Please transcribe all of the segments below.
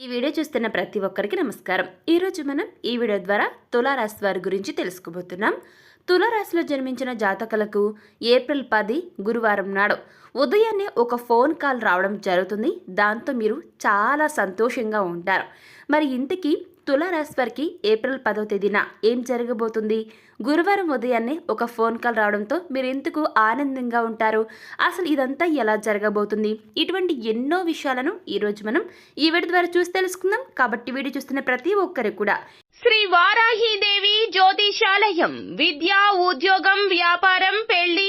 ఈ వీడియో చూస్తున్న ప్రతి ఒక్కరికి నమస్కారం. ఈరోజు మనం ఈ వీడియో ద్వారా తులారాశి వారి గురించి తెలుసుకోబోతున్నాం. తులారాశిలో జన్మించిన జాతకులకు ఏప్రిల్ పది గురువారం నాడు ఉదయాన్నే ఒక ఫోన్ కాల్ రావడం జరుగుతుంది. దాంతో మీరు చాలా సంతోషంగా ఉంటారు. మరి ఇంతకీ తులారాశి వారికి ఏప్రిల్ పదో తేదీన ఏం జరగబోతుంది? గురువారం ఉదయాన్నే ఒక ఫోన్ కాల్ రావడంతో మీరు ఎందుకు ఆనందంగా ఉంటారు? అసలు ఇదంతా ఎలా జరగబోతుంది? ఇటువంటి ఎన్నో విషయాలను ఈరోజు మనం ఈ వీడియో ద్వారా చూసి తెలుసుకుందాం. కాబట్టి వీడియో చూస్తున్న ప్రతి ఒక్కరు కూడా శ్రీ వారాహిదేవి జ్యోతిషాలయం విద్య ఉద్యోగం వ్యాపారం పెళ్ళి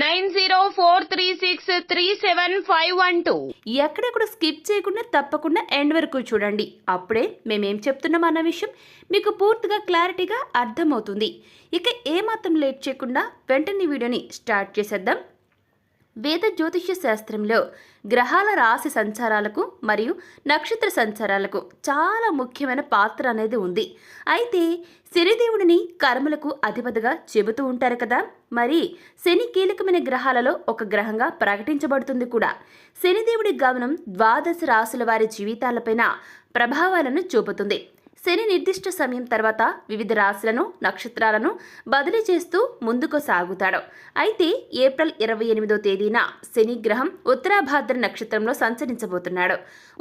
nine zero four three six three seven five one two. ఎక్కడెక్కడ స్కిప్ చేయకుండా తప్పకుండా ఎండ్ వరకు చూడండి. అప్పుడే మేమేం చెప్తున్నాం అన్న విషయం మీకు పూర్తిగా క్లారిటీగా అర్థమవుతుంది. ఇక ఏమాత్రం లేట్ చేయకుండా వెంటనే వీడియోని స్టార్ట్ చేసేద్దాం. వేద జ్యోతిష్య శాస్త్రంలో గ్రహాల రాశి సంచారాలకు మరియు నక్షత్ర సంచారాలకు చాలా ముఖ్యమైన పాత్ర అనేది ఉంది. అయితే శనిదేవుడిని కర్మలకు అధిపతిగా చెబుతూ ఉంటారు కదా. మరి శని కీలకమైన గ్రహాలలో ఒక గ్రహంగా ప్రకటించబడుతుంది కూడా. శనిదేవుడి గమనం ద్వాదశ రాసుల వారి జీవితాలపైన ప్రభావాలను చూపుతుంది. శని నిర్దిష్ట సమయం తర్వాత వివిధ రాశులను నక్షత్రాలను బదిలీ చేస్తూ ముందుకు సాగుతాడు. అయితే ఏప్రిల్ ఇరవై ఎనిమిదో తేదీన శని గ్రహం ఉత్తరాభాద్ర నక్షత్రంలో సంచరించబోతున్నాడు.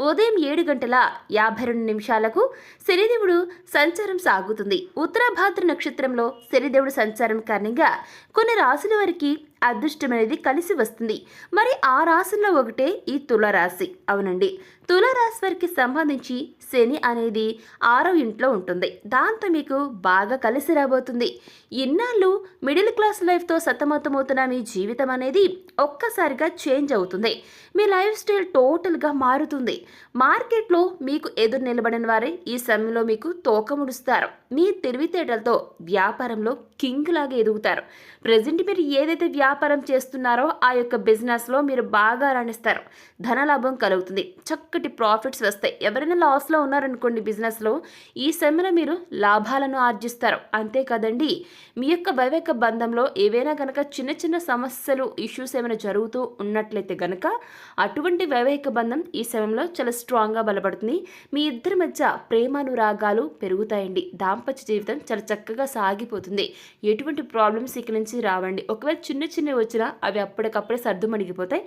ఉదయం ఏడు గంటల యాభై రెండు నిమిషాలకు శనిదేవుడు సంచారం సాగుతుంది. ఉత్తరాభాద్ర నక్షత్రంలో శనిదేవుడు సంచారం కారణంగా కొన్ని రాశుల వారికి అదృష్టం అనేది కలిసి వస్తుంది. మరి ఆ రాశుల్లో ఒకటే ఈ తులరాశి. అవునండి. తులరాశి వారికి సంబంధించి శని అనేది ఆరో ఇంట్లో ఉంటుంది. దాంతో మీకు బాగా కలిసి రాబోతుంది. ఇన్నాళ్ళు మిడిల్ క్లాస్ లైఫ్తో సతమతమవుతున్న మీ జీవితం అనేది ఒక్కసారిగా చేంజ్ అవుతుంది. మీ లైఫ్ స్టైల్ టోటల్గా మారుతుంది. మార్కెట్లో మీకు ఎదురు నిలబడిన వారే ఈ సమయంలో మీకు తోకముడుస్తారు మీ తెలివితేటలతో వ్యాపారంలో కింగ్ లాగా ఎదుగుతారు. ప్రజెంట్ మీరు ఏదైతే వ్యాపారం చేస్తున్నారో ఆ యొక్క బిజినెస్లో మీరు బాగా రాణిస్తారు. ధనలాభం కలుగుతుంది. చక్కటి ప్రాఫిట్స్ వస్తాయి. ఎవరైనా లాస్లో ఉన్నారనుకోండి బిజినెస్లో ఈ సమయంలో మీరు లాభాలను ఆర్జిస్తారు. అంతేకాదండి మీ యొక్క వైవేక బంధంలో ఏవైనా కనుక చిన్న చిన్న సమస్యలు ఇష్యూస్ ఏమైనా జరుగుతూ ఉన్నట్లయితే కనుక అటువంటి వైవేక బంధం ఈ సమయంలో చాలా స్ట్రాంగ్గా బలపడుతుంది. మీ ఇద్దరి మధ్య ప్రేమానురాగాలు పెరుగుతాయండి. దాంపత్య జీవితం చాలా చక్కగా సాగిపోతుంది. ఎటువంటి ప్రాబ్లమ్స్ ఇక నుంచి రావండి. ఒకవేళ చిన్న చిన్నవి వచ్చినా అవి అప్పటికప్పుడే సర్దుమణిగిపోతాయి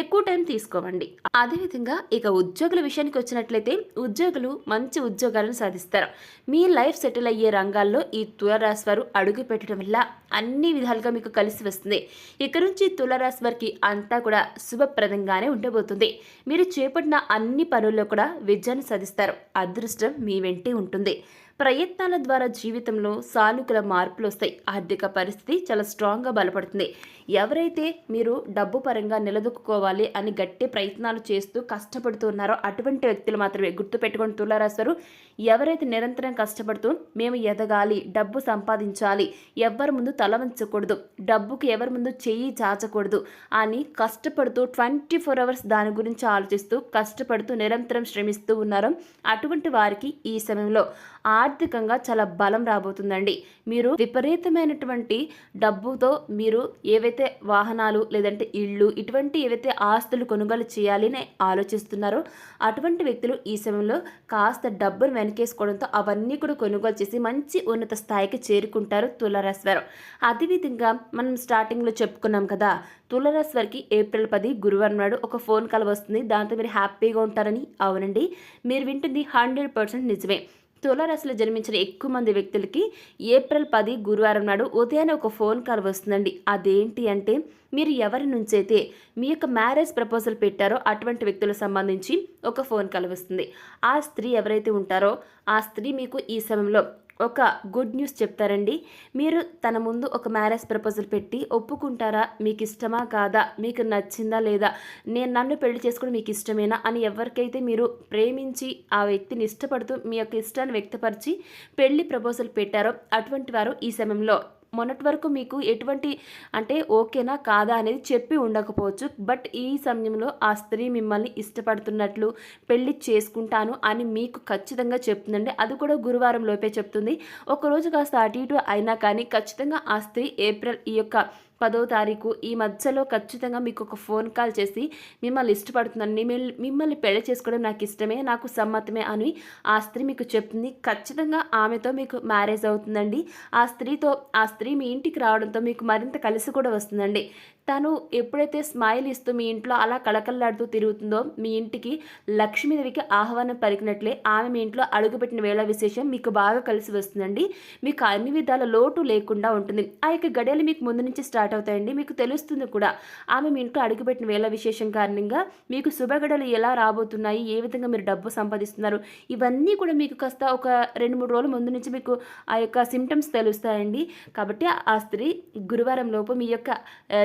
ఎక్కువ టైం తీసుకోవండి. అదేవిధంగా ఇక ఉద్యోగుల విషయానికి వచ్చినట్లయితే ఉద్యోగులు మంచి ఉద్యోగాలను సాధిస్తారు. మీ లైఫ్ సెటిల్ అయ్యే రంగాల్లో ఈ తులరాశి వారు అడుగు పెట్టడం వల్ల అన్ని విధాలుగా మీకు కలిసి వస్తుంది. ఇక నుంచి తులరాశి వారికి అంతా కూడా శుభప్రదంగానే ఉండబోతుంది. మీరు చేపట్టిన అన్ని పనుల్లో కూడా విజయాన్ని సాధిస్తారు. అదృష్టం మీ వెంటే ఉంటుంది. ప్రయత్నాల ద్వారా జీవితంలో సానుకూల మార్పులు వస్తాయి ఆర్థిక పరిస్థితి చాలా స్ట్రాంగ్గా బలపడుతుంది. ఎవరైతే మీరు డబ్బు పరంగా నిలదొక్కుకోవాలి అని గట్టి ప్రయత్నాలు చేస్తూ కష్టపడుతున్నారో అటువంటి వ్యక్తులు మాత్రమే గుర్తుపెట్టుకొని తులారాశారు ఎవరైతే నిరంతరం కష్టపడుతూ మేము ఎదగాలి డబ్బు సంపాదించాలి ఎవరి ముందు తల వంచకూడదు డబ్బుకి ఎవరి ముందు చెయ్యి చాచకూడదు అని కష్టపడుతూ ట్వంటీ ఫోర్ అవర్స్ దాని గురించి ఆలోచిస్తూ కష్టపడుతూ నిరంతరం శ్రమిస్తూ ఉన్నారో. అటువంటి వారికి ఈ సమయంలో ఆర్థికంగా చాలా బలం రాబోతుందండి. మీరు విపరీతమైనటువంటి డబ్బుతో మీరు ఏవైతే వాహనాలు లేదంటే ఇళ్ళు ఇటువంటి ఏవైతే ఆస్తులు కొనుగోలు చేయాలి అని ఆలోచిస్తున్నారో అటువంటి వ్యక్తులు ఈ సమయంలో కాస్త డబ్బును వెనకేసుకోవడంతో అవన్నీ కూడా కొనుగోలు చేసి మంచి ఉన్నత స్థాయికి చేరుకుంటారు తులారాశి వారు అదేవిధంగా మనం స్టార్టింగ్లో చెప్పుకున్నాం కదా తులరాశి వారికి ఏప్రిల్ పది గురువారం నాడు ఒక ఫోన్ కాల్ వస్తుంది. దాంతో మీరు హ్యాపీగా ఉంటారని అవునండి. మీరు వింటుంది హండ్రెడ్ పర్సెంట్ నిజమే. తులారాశిలో జన్మించిన ఎక్కువ మంది వ్యక్తులకి ఏప్రిల్ పది గురువారం నాడు ఉదయాన్నే ఒక ఫోన్ కాల్ వస్తుందండి. అదేంటి అంటే మీరు ఎవరి నుంచైతే మీ యొక్క మ్యారేజ్ ప్రపోజల్ పెట్టారో అటువంటి వ్యక్తులకు సంబంధించి ఒక ఫోన్ కాల్ వస్తుంది. ఆ స్త్రీ ఎవరైతే ఉంటారో ఆ స్త్రీ మీకు ఈ సమయంలో ఒక గుడ్ న్యూస్ చెప్తారండి. మీరు తన ముందు ఒక మ్యారేజ్ ప్రపోజల్ పెట్టి ఒప్పుకుంటారా? మీకు ఇష్టమా కాదా? మీకు నచ్చిందా లేదా? నేను నన్ను పెళ్ళి చేసుకోవడం మీకు ఇష్టమేనా అని ఎవరికైతే మీరు ప్రేమించి ఆ వ్యక్తిని ఇష్టపడుతూ మీ యొక్క ఇష్టాన్ని వ్యక్తపరిచి పెళ్ళి ప్రపోజల్ పెట్టారో అటువంటి వారు ఈ సమయంలో మొన్నటి వరకు మీకు ఎటువంటి అంటే ఓకేనా కాదా అనేది చెప్పి ఉండకపోవచ్చు. బట్ ఈ సమయంలో ఆ స్త్రీ మిమ్మల్ని ఇష్టపడుతున్నట్లు పెళ్ళి చేసుకుంటాను అని మీకు ఖచ్చితంగా చెప్తుందండి. అది కూడా గురువారం లోపే చెప్తుంది. ఒకరోజు కాస్త అటు ఇటు అయినా కానీ ఖచ్చితంగా ఆ స్త్రీ ఏప్రిల్ ఈ యొక్క పదో తారీఖు ఈ మధ్యలో ఖచ్చితంగా మీకు ఒక ఫోన్ కాల్ చేసి మిమ్మల్ని ఇష్టపడుతున్నాను. మిమ్మల్ని మిమ్మల్ని పెళ్ళి చేసుకోవడం నాకు ఇష్టమే నాకు సమ్మతమే అని ఆ స్త్రీ మీకు చెప్తుంది ఖచ్చితంగా ఆమెతో మీకు మ్యారేజ్ అవుతుందండి. ఆ స్త్రీతో ఆ స్త్రీ మీ ఇంటికి రావడంతో మీకు మరింత కలిసి కూడా వస్తుందండి. తను ఎప్పుడైతే స్మైల్ ఇస్తూ మీ ఇంట్లో అలా కళకళలాడుతూ తిరుగుతుందో మీ ఇంటికి లక్ష్మీదేవికి ఆహ్వానం పలికినట్లే ఆమె మీ ఇంట్లో అడుగుపెట్టిన వేళ విశేషం మీకు బాగా కలిసి వస్తుందండి. మీకు అన్ని విధాల లోటు లేకుండా ఉంటుంది. ఆ యొక్క గడియలు మీకు ముందు నుంచి స్టార్ట్ అవుతాయండి. మీకు తెలుస్తుంది కూడా ఆమె మీ ఇంట్లో అడుగుపెట్టిన వేళ విశేషం కారణంగా మీకు శుభగడలు ఎలా రాబోతున్నాయి? ఏ విధంగా మీరు డబ్బు సంపాదిస్తున్నారు? ఇవన్నీ కూడా మీకు కాస్త ఒక రెండు మూడు రోజుల ముందు నుంచి మీకు ఆ యొక్క సిమ్టమ్స్ తెలుస్తాయండి. కాబట్టి ఆ స్త్రీ గురువారం లోపు మీ యొక్క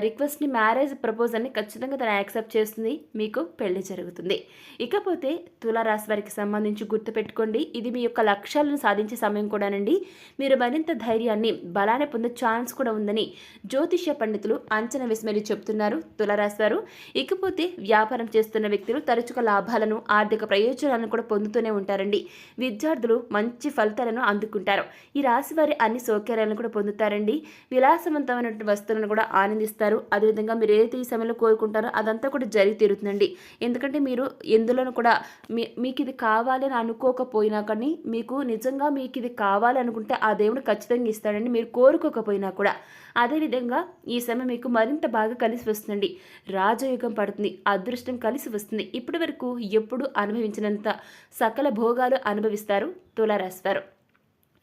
రిక్వెస్ట్ రిక్వెస్ట్ని మ్యారేజ్ ప్రపోజల్ని ఖచ్చితంగా తను యాక్సెప్ట్ చేస్తుంది. మీకు పెళ్ళి జరుగుతుంది. ఇకపోతే తులారాశి వారికి సంబంధించి గుర్తుపెట్టుకోండి ఇది మీ యొక్క లక్ష్యాలను సాధించే సమయం కూడానండి. మీరు మరింత ధైర్యాన్ని బలాన్ని పొందే ఛాన్స్ కూడా ఉందని జ్యోతిష్య పండితులు అంచనా వేసి మరీ చెప్తున్నారు తులారాశి వారు. ఇకపోతే వ్యాపారం చేస్తున్న వ్యక్తులు తరచుగా లాభాలను ఆర్థిక ప్రయోజనాలను కూడా పొందుతూనే ఉంటారండి. విద్యార్థులు మంచి ఫలితాలను అందుకుంటారు. ఈ రాశి వారి అన్ని సౌకర్యాలను కూడా పొందుతారండి. విలాసవంతమైనటువంటి వస్తువులను కూడా ఆనందిస్తారు. అదేవిధంగా మీరు ఏదైతే ఈ సమయంలో కోరుకుంటారో అదంతా కూడా జరిగి తీరుతుందండి. ఎందుకంటే మీరు ఎందులోనూ కూడా మీ మీకు ఇది కావాలి అనుకోకపోయినా కానీ మీకు నిజంగా మీకు ఇది కావాలి అనుకుంటే ఆ దేవుడు ఖచ్చితంగా ఇస్తాడని మీరు కోరుకోకపోయినా కూడా. అదేవిధంగా ఈ సమయం మీకు మరింత బాగా కలిసి వస్తుందండి. రాజయోగం పడుతుంది అదృష్టం కలిసి వస్తుంది. ఇప్పటి వరకు ఎప్పుడు అనుభవించినంత సకల భోగాలు అనుభవిస్తారు తులారాశివారు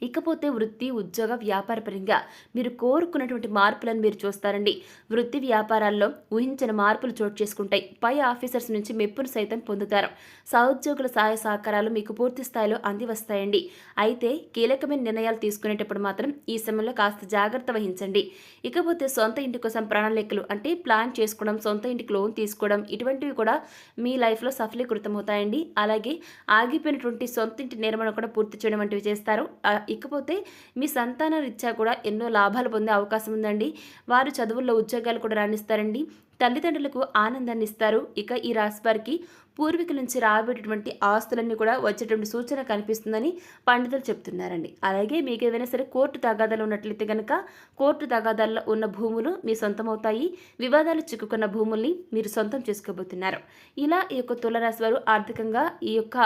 ఇకపోతే వృత్తి ఉద్యోగ వ్యాపార పరంగా మీరు కోరుకున్నటువంటి మార్పులను మీరు చూస్తారండి. వృత్తి వ్యాపారాల్లో ఊహించిన మార్పులు చోటు చేసుకుంటాయి. పై ఆఫీసర్స్ నుంచి మెప్పును సైతం పొందుతారు. సహోద్యోగుల సహాయ సహకారాలు మీకు పూర్తి స్థాయిలో అంది వస్తాయండి అయితే కీలకమైన నిర్ణయాలు తీసుకునేటప్పుడు మాత్రం ఈ సమయంలో కాస్త జాగ్రత్త వహించండి. ఇకపోతే సొంత ఇంటి కోసం ప్రణాళికలు అంటే ప్లాన్ చేసుకోవడం సొంత ఇంటికి లోన్ తీసుకోవడం ఇటువంటివి కూడా మీ లైఫ్లో సఫలీకృతం అవుతాయండి అలాగే ఆగిపోయినటువంటి సొంత ఇంటి నిర్మాణం కూడా పూర్తి చేయడం వంటివి చేస్తారు. ఇకపోతే మీ సంతాన రీత్యా కూడా ఎన్నో లాభాలు పొందే అవకాశం ఉందండి. వారు చదువుల్లో ఉద్యోగాలు కూడా రాణిస్తారండి. తల్లిదండ్రులకు ఆనందాన్ని ఇస్తారు. ఇక ఈ రాశి వారికి పూర్వీకుల నుంచి రాబోయేటటువంటి ఆస్తులన్నీ కూడా వచ్చేటువంటి సూచన కనిపిస్తుందని పండితులు చెప్తున్నారండి. అలాగే మీకు ఏదైనా సరే కోర్టు తగాదాలు ఉన్నట్లయితే కనుక కోర్టు తగాదాల్లో ఉన్న భూములు మీ సొంతం అవుతాయి వివాదాలు చిక్కుకున్న భూముల్ని మీరు సొంతం చేసుకోబోతున్నారు. ఇలా ఈ యొక్క తులరాశి వారు ఆర్థికంగా ఈ యొక్క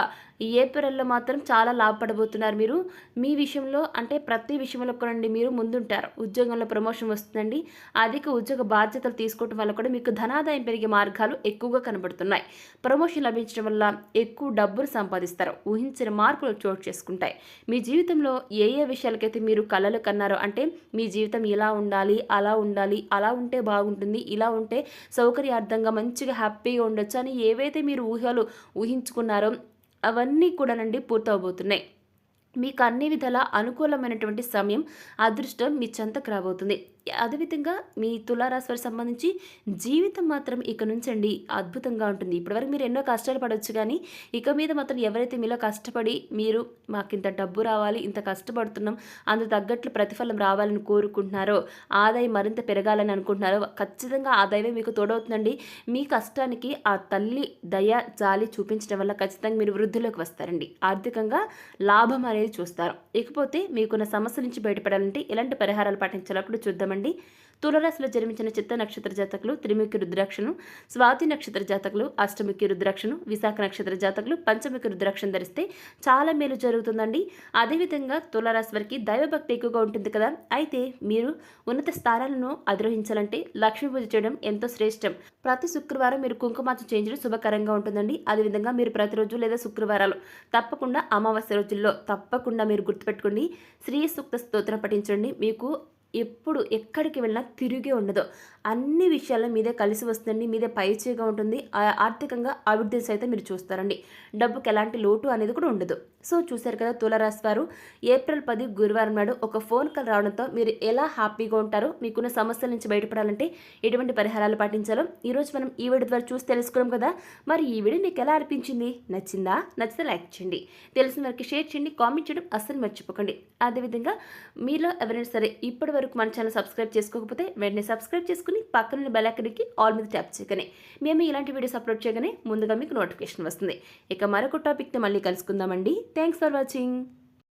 ఈ ఏప్రిల్లో మాత్రం చాలా లాభపడబోతున్నారు మీరు. మీ విషయంలో అంటే ప్రతి విషయంలో కూడా మీరు ముందుంటారు. ఉద్యోగంలో ప్రమోషన్ వస్తుందండి. అధిక ఉద్యోగ బాధ్యతలు తీసుకోవడం వల్ల కూడా మీకు ధనాదాయం పెరిగే మార్గాలు ఎక్కువగా కనబడుతున్నాయి. ప్రమోషన్ లభించడం వల్ల ఎక్కువ డబ్బులు సంపాదిస్తారు. ఊహించిన మార్పులు చోటు చేసుకుంటాయి. మీ జీవితంలో ఏ ఏ విషయాలకైతే మీరు కళలు కన్నారో అంటే మీ జీవితం ఇలా ఉండాలి అలా ఉండాలి అలా ఉంటే బాగుంటుంది ఇలా ఉంటే సౌకర్యార్థంగా మంచిగా హ్యాపీగా ఉండొచ్చు అని ఏవైతే మీరు ఊహలు ఊహించుకున్నారో అవన్నీ కూడానండి పూర్తవబోతున్నాయి. మీకు అన్ని విధాల అనుకూలమైనటువంటి సమయం అదృష్టం మీ చెంతకు రాబోతుంది. అదేవిధంగా మీ తులారాశి వారికి సంబంధించి జీవితం మాత్రం ఇక నుంచండి అద్భుతంగా ఉంటుంది. ఇప్పటివరకు మీరు ఎన్నో కష్టాలు పడవచ్చు కానీ ఇక మీద మాత్రం ఎవరైతే మీలో కష్టపడి మీరు మాకు ఇంత డబ్బు రావాలి ఇంత కష్టపడుతున్నాం అందు తగ్గట్లు ప్రతిఫలం రావాలని కోరుకుంటున్నారో ఆదాయం మరింత పెరగాలని అనుకుంటున్నారో ఖచ్చితంగా ఆదాయమే మీకు తోడవుతుందండి. మీ కష్టానికి ఆ తల్లి దయ జాలి చూపించడం వల్ల ఖచ్చితంగా మీరు వృద్ధిలోకి వస్తారండి. ఆర్థికంగా లాభం అనేది చూస్తారు. ఇకపోతే మీకున్న సమస్య నుంచి బయటపడాలంటే ఎలాంటి పరిహారాలు పాటించాలో కూడా చూద్దామండి తులరాశిలో జన్మించిన చిత్త నక్షత్ర జాతకులు త్రిముఖి రుద్రాక్షను స్వాతి నక్షత్ర జాతకులు అష్టముఖి రుద్రాక్షను విశాఖ నక్షత్ర జాతకులు పంచముఖి రుద్రాక్షను ధరిస్తే చాలా మేలు జరుగుతుందండి. అదేవిధంగా తులరాశి వారికి దైవభక్తి ఎక్కువగా ఉంటుంది కదా. అయితే మీరు ఉన్నత స్థానాలను అధిరోహించాలంటే లక్ష్మీ పూజ చేయడం ఎంతో శ్రేష్టం. ప్రతి శుక్రవారం మీరు కుంకుమార్చన చేయించడం శుభకరంగా ఉంటుందండి. అదేవిధంగా మీరు ప్రతిరోజు లేదా శుక్రవారాలు తప్పకుండా అమావాస్య రోజుల్లో తప్పకుండా మీరు గుర్తుపెట్టుకోండి. శ్రీ సూక్త స్తోత్రం పఠించండి. మీకు ఎప్పుడు ఎక్కడికి వెళ్ళినా తిరిగి ఉండదు. అన్ని విషయాల్లో మీదే కలిసి వస్తుంది మీదే పైచేగా ఉంటుంది. ఆర్థికంగా అభివృద్ధి సైతం మీరు చూస్తారండి. డబ్బుకి ఎలాంటి లోటు అనేది కూడా ఉండదు. సో చూశారు కదా తులరాశి వారు ఏప్రిల్ పది గురువారం నాడు ఒక ఫోన్ కాల్ రావడంతో మీరు ఎలా హ్యాపీగా ఉంటారో మీకున్న సమస్యల నుంచి బయటపడాలంటే ఎటువంటి పరిహారాలు పాటించాలో ఈరోజు మనం ఈ వీడియో ద్వారా చూసి తెలుసుకున్నాం కదా. మరి ఈ వీడియో మీకు ఎలా అనిపించింది? నచ్చిందా? నచ్చితే లైక్ చేయండి. తెలిసిన వారికి షేర్ చేయండి కామెంట్ చేయడం అస్సలు మర్చిపోకండి. అదేవిధంగా మీలో ఎవరైనా సరే ఇప్పటి వరకు మన ఛానల్ సబ్స్క్రైబ్ చేసుకోకపోతే వెంటనే సబ్స్క్రైబ్ చేసుకుని పక్కన బెల్ ఐకాన్కి ఆల్ మీద ట్యాప్ చేయగానే మేము ఇలాంటి వీడియోస్ అప్లోడ్ చేయగానే ముందుగా మీకు నోటిఫికేషన్ వస్తుంది. ఇక మరొక టాపిక్తో మళ్ళీ కలుసుకుందామండి. Thanks for watching